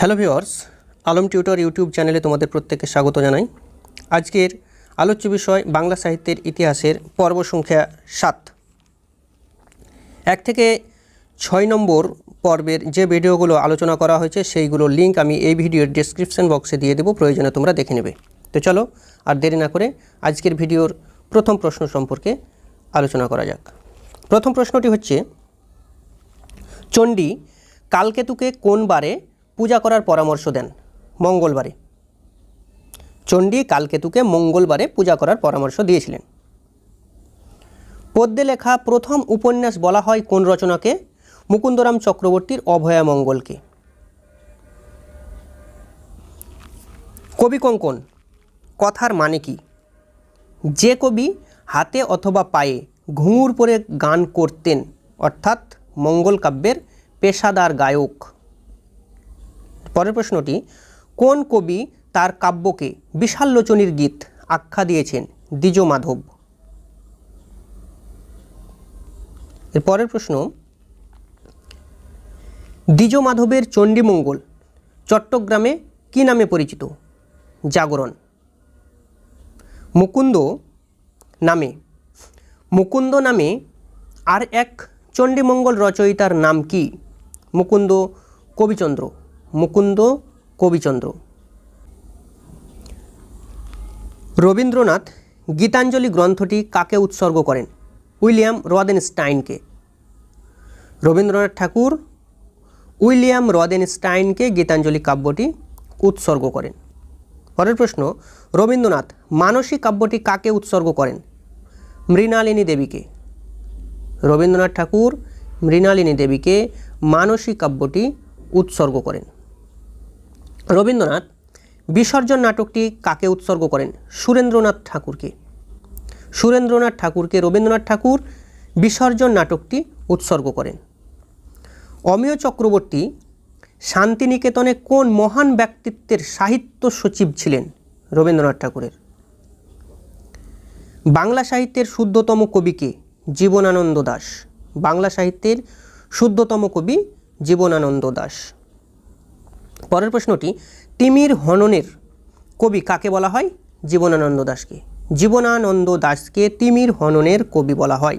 Hello viewers Alam tutor YouTube চ্যানেলে তোমাদের প্রত্যেককে স্বাগত জানাই। আজকের আলোচ্য বিষয় বাংলা সাহিত্যের ইতিহাসের পর্ব সংখ্যা সাত। এক থেকে ছয় নম্বর পর্বের যে ভিডিওগুলো আলোচনা করা হয়েছে সেইগুলোর লিঙ্ক আমি এই ভিডিওর ডেসক্রিপশন বক্সে দিয়ে দেবো, প্রয়োজনে তোমরা দেখে নেবে। তো চলো, আর দেরি না করে আজকের ভিডিওর প্রথম প্রশ্ন সম্পর্কে আলোচনা করা যাক। প্রথম প্রশ্নটি হচ্ছে, চণ্ডী কালকেতুকে কোন বারে পূজা করার পরামর্শ দেন। মঙ্গলবারে। চণ্ডী কালকেতুকে মঙ্গলবারে পূজা করার পরামর্শ দিয়েছিলেন। পদ্যে লেখা প্রথম উপন্যাস বলা হয় কোন রচনাকে? মুকুন্দরাম চক্রবর্তীর অভয়া মঙ্গলকে। কবি কঙ্কন, কথার মানে কি? যে কবি হাতে অথবা পায়ে ঘুঙুর পরে গান করতেন, অর্থাৎ মঙ্গল কাব্যের পেশাদার গায়ক। পরের প্রশ্নটি, কোন কবি তার কাব্যকে বিশাল্লোচনীর গীত আখ্যা দিয়েছেন? দ্বিজ মাধব। এর পরের প্রশ্ন, দ্বিজ মাধবের চণ্ডীমঙ্গল চট্টগ্রামে কি নামে পরিচিত? জাগরণ। মুকুন্দ নামে। মুকুন্দ নামে আর এক চণ্ডীমঙ্গল রচয়িতার নাম কি? মুকুন্দ কবিচন্দ্র। মুকুন্দ কবিচন্দ্র। রবীন্দ্রনাথ গীতাঞ্জলি গ্রন্থটি কাকে উৎসর্গ করেন? উইলিয়াম রদেনস্টাইনকে। রবীন্দ্রনাথ ঠাকুর উইলিয়াম রদেনস্টাইনকে গীতাঞ্জলি কাব্যটি উৎসর্গ করেন। পরের প্রশ্ন, রবীন্দ্রনাথ মানসী কাব্যটি কাকে উৎসর্গ করেন? মৃণালিনী দেবীকে। রবীন্দ্রনাথ ঠাকুর মৃণালিনী দেবীকে মানসী কাব্যটি উৎসর্গ করেন। রবীন্দ্রনাথ বিসর্জন নাটকটি কাকে উৎসর্গ করেন? সুরেন্দ্রনাথ ঠাকুরকে। সুরেন্দ্রনাথ ঠাকুরকে রবীন্দ্রনাথ ঠাকুর বিসর্জন নাটকটি উৎসর্গ করেন। অমিয় চক্রবর্তী শান্তিনিকেতনে কোন মহান ব্যক্তিত্বের সাহিত্য সচিব ছিলেন রবীন্দ্রনাথ ঠাকুরের? বাংলা সাহিত্যের শুদ্ধতম কবিকে জীবনানন্দ দাস। বাংলা সাহিত্যের শুদ্ধতম কবি জীবনানন্দ দাস। পরের প্রশ্নটি, তিমির হননের কবি কাকে বলা হয়? জীবনানন্দ দাসকে জীবনানন্দ দাসকে তিমির হননের কবি বলা হয়।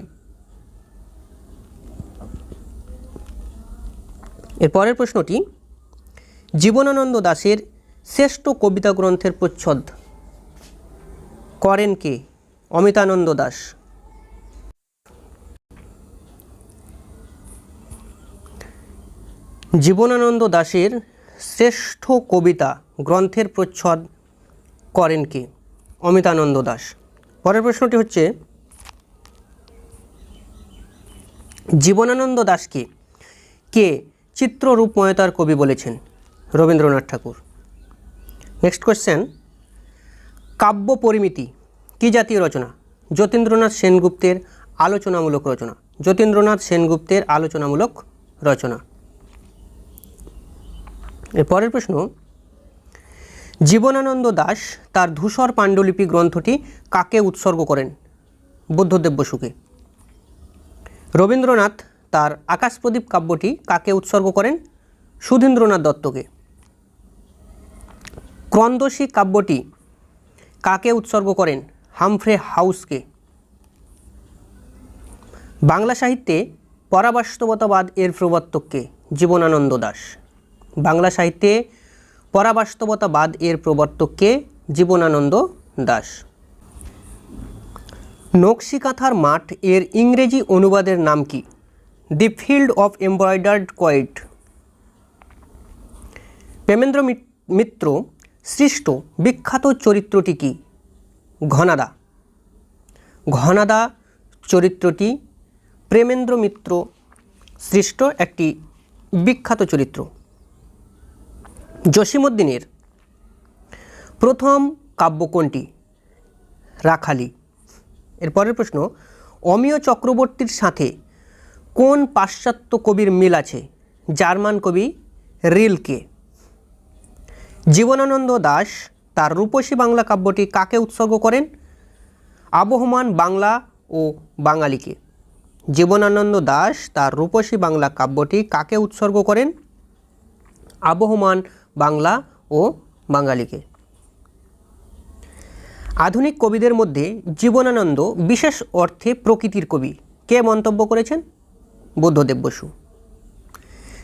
এর পরের প্রশ্নটি, জীবনানন্দ দাসের শ্রেষ্ঠ কবিতা গ্রন্থের প্রচ্ছদ করেন কে? অমিতানন্দ দাস জীবনানন্দ দাশের শ্রেষ্ঠ কবিতা গ্রন্থের প্রচ্ছদ করেন কে? অমিতানন্দ দাস। পরের প্রশ্নটি হচ্ছে, জীবনানন্দ দাসকে কে চিত্ররূপময়তার কবি বলেছেন? রবীন্দ্রনাথ ঠাকুর। নেক্সট কোয়েশ্চেন কাব্য পরিমিতি কী জাতীয় রচনা? যতীন্দ্রনাথ সেনগুপ্তের আলোচনামূলক রচনা। যতীন্দ্রনাথ সেনগুপ্তের আলোচনামূলক রচনা। এর পরের প্রশ্ন, জীবনানন্দ দাস তার ধূসর পাণ্ডুলিপি গ্রন্থটি কাকে উৎসর্গ করেন? বুদ্ধদেব বসুকে। রবীন্দ্রনাথ তার আকাশপ্রদীপ কাব্যটি কাকে উৎসর্গ করেন? সুধীন্দ্রনাথ দত্তকে। ক্রন্দশী কাব্যটি কাকে উৎসর্গ করেন? হামফ্রে হাউসকে। বাংলা সাহিত্যে পরাবাস্তবতাবাদ এর প্রবর্তককে জীবনানন্দ দাস। বাংলা সাহিত্যে পরাবাস্তবতাবাদ এর প্রবর্তককে জীবনানন্দ দাস। নকশিকাঁথার মাঠ এর ইংরেজি অনুবাদের নাম কি? The field of embroidered quilt. Premendra Mitra, সৃষ্ট, বিখ্যাত চরিত্রটি কি? ঘনাদা। ঘনাদা চরিত্রটি প্রেমেন্দ্র মিত্র, সৃষ্ট একটি বিখ্যাত চরিত্র। জসিমুদ্দিনের প্রথম কাব্য কোনটি? রাখালি। এর পরের প্রশ্ন, অমিয় চক্রবর্তীর সাথে কোন পাশ্চাত্য কবির মিল আছে? জার্মান কবি রিলকে। জীবনানন্দ দাস তার রূপসী বাংলা কাব্যটি কাকে উৎসর্গ করেন? আবহমান বাংলা ও বাঙালিকে। জীবনানন্দ দাস তার রূপসী বাংলা কাব্যটি কাকে উৎসর্গ করেন? আবহমান বাংলা ও বাঙালিকে। আধুনিক কবিদের মধ্যে জীবনানন্দ বিশেষ অর্থে প্রকৃতির কবি। কে মন্তব্য করেছেন? বুদ্ধদেব বসু।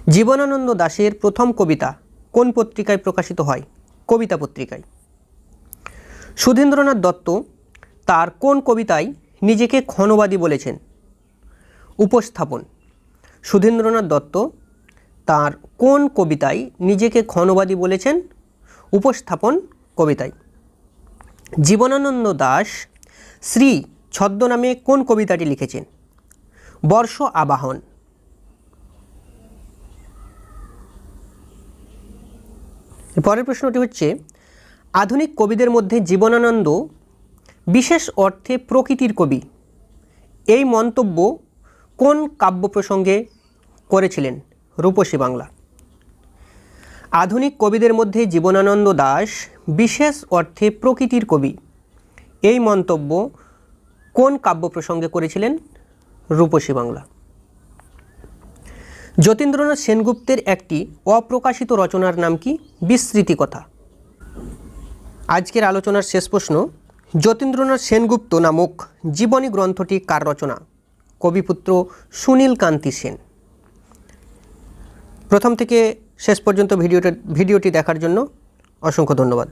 জীবনানন্দ দাশের প্রথম কবিতা কোন পত্রিকায় প্রকাশিত হয়? কবিতা পত্রিকায়। সুধীন্দ্রনাথ দত্ত তার কোন কবিতায় নিজেকে ক্ষণবাদী বলেছেন? উপস্থাপন। সুধীন্দ্রনাথ দত্ত তার কোন কবিতায় নিজেকে ক্ষণবাদী বলেছেন? উপস্থাপন কবিতায়। জীবনানন্দ দাশ শ্রী ছদ্মনামে কোন কবিতাটি লিখেছেন? বর্ষ আবাহন। পরের প্রশ্নটি হচ্ছে, আধুনিক কবিদের মধ্যে জীবনানন্দ বিশেষ অর্থে প্রকৃতির কবি। এই মন্তব্য কোন কাব্য প্রসঙ্গে করেছিলেন? রূপসী বাংলা। আধুনিক কবিদের মধ্যে জীবনানন্দ দাশ বিশেষ অর্থে প্রকৃতির কবি। এই মন্তব্য কোন কাব্য প্রসঙ্গে করেছিলেন? রূপসী বাংলা। যতীন্দ্রনাথ সেনগুপ্তের একটি অপ্রকাশিত রচনার নাম কি? বিস্মৃতি কথা আজকের আলোচনার শেষ প্রশ্ন, যতীন্দ্রনাথ সেনগুপ্ত নামক জীবনী গ্রন্থটি কার রচনা? কবিপুত্র সুনীল কান্তি সেন। প্রথম থেকে শেষ পর্যন্ত ভিডিওটা ভিডিওটি দেখার জন্য অসংখ্য ধন্যবাদ।